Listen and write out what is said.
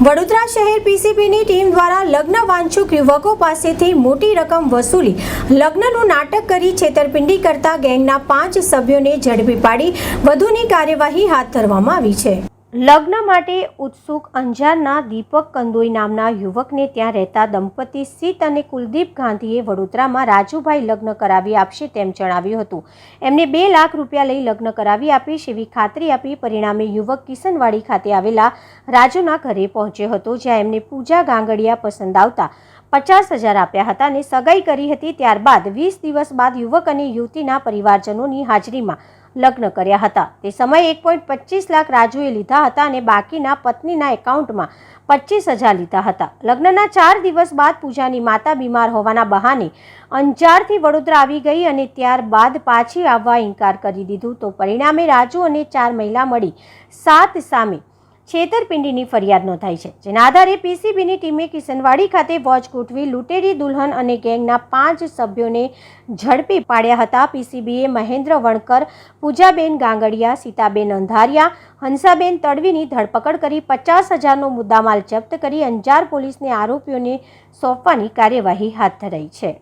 વડોદરા શહેર પીસીબીની ટીમ દ્વારા લગ્ન વાંછુક યુવકો પાસેથી મોટી રકમ વસૂલી લગ્નનું નાટક કરી છેતરપિંડી કરતા ગેંગના પાંચ સભ્યોને ઝડપી પાડી. વધુની કાર્યવાહી હાથ ધરવામાં આવી છે. લગ્ન માટે ઉત્સુક અંજારના દીપક કંદોઈ નામના યુવકને ત્યાં રહેતા દંપતી સીત અને કુલદીપ ગાંધીએ વડોદરામાં રાજુભાઈ લગ્ન કરાવી આપશે તેમ જણાવ્યું હતું. એમને બે લાખ રૂપિયા લઈ લગ્ન કરાવી આપીશ એવી ખાતરી આપી પરિણામે યુવક કિશનવાડી ખાતે આવેલા રાજુના ઘરે પહોંચ્યો હતો, જ્યાં એમને પૂજા ગાંગડિયા પસંદ આવતા પચાસ હજાર આપ્યા હતા અને સગાઈ કરી હતી. ત્યારબાદ વીસ દિવસ બાદ યુવક અને યુવતીના પરિવારજનોની હાજરીમાં લગ્ન કર્યા હતા. તે સમયે એક પોઈન્ટ પચીસ લાખ રાજુએ લીધા હતા અને બાકીના પત્નીના એકાઉન્ટમાં પચીસ હજાર લીધા હતા. લગ્નના ચાર દિવસ બાદ પૂજાની માતા બીમાર હોવાના બહાને અંજારથી વડોદરા આવી ગઈ અને ત્યારબાદ પાછી આવવા ઇનકાર કરી દીધું. તો પરિણામે રાજુ અને ચાર મહિલા મળી સાત સામે છેતરપિંડીની ફરિયાદ નોંધાઈ છે, જેના આધારે પીસીબીની ટીમે કિશનવાડી ખાતે વોચ ગોઠવી લૂંટેરી દુલ્હન અને ગેંગના પાંચ સભ્યોને ઝડપી પાડ્યા હતા. પીસીબીએ મહેન્દ્ર વણકર, પૂજાબેન ગાંગડિયા, સીતાબેન અંધારિયા, હંસાબેન તડવીની ધરપકડ કરી પચાસ હજારનો મુદ્દામાલ જપ્ત કરી અંજાર પોલીસને આરોપીઓને સોંપવાની કાર્યવાહી હાથ ધરાઈ છે.